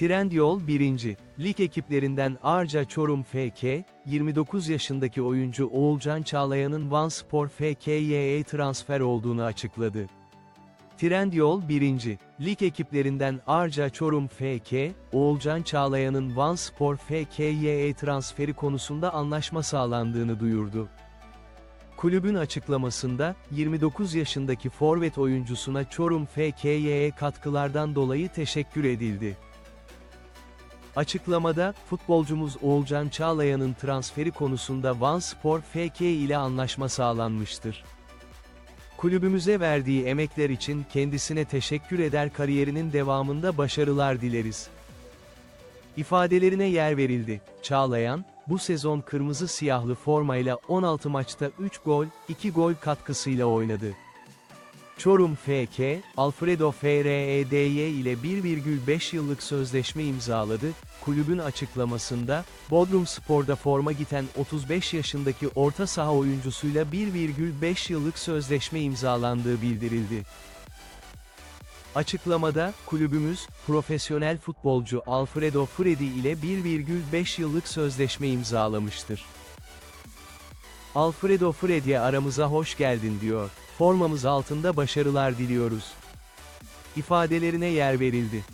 Trendyol 1. Lig ekiplerinden Arca Çorum FK, 29 yaşındaki oyuncu Oğulcan Çağlayan'ın Vanspor FK'ye transfer olduğunu açıkladı. Trendyol 1. Lig ekiplerinden Arca Çorum FK, Oğulcan Çağlayan'ın Vanspor FK'ye transferi konusunda anlaşma sağlandığını duyurdu. Kulübün açıklamasında, 29 yaşındaki forvet oyuncusuna Çorum FK'ye katkılardan dolayı teşekkür edildi. Açıklamada, futbolcumuz Oğulcan Çağlayan'ın transferi konusunda Vanspor FK ile anlaşma sağlanmıştır. Kulübümüze verdiği emekler için kendisine teşekkür eder kariyerinin devamında başarılar dileriz. İfadelerine yer verildi. Çağlayan, bu sezon kırmızı siyahlı formayla 16 maçta 3 gol, 2 gol katkısıyla oynadı. Çorum FK, Alfredo FREDY ile 1,5 yıllık sözleşme imzaladı. Kulübün açıklamasında, Bodrum Spor'da forma giten 35 yaşındaki orta saha oyuncusuyla 1,5 yıllık sözleşme imzalandığı bildirildi. Açıklamada, kulübümüz, profesyonel futbolcu Alfredo Fredi ile 1,5 yıllık sözleşme imzalamıştır. Alfredo Fredi'ye aramıza hoş geldin diyor. Formamız altında başarılar diliyoruz. İfadelerine yer verildi.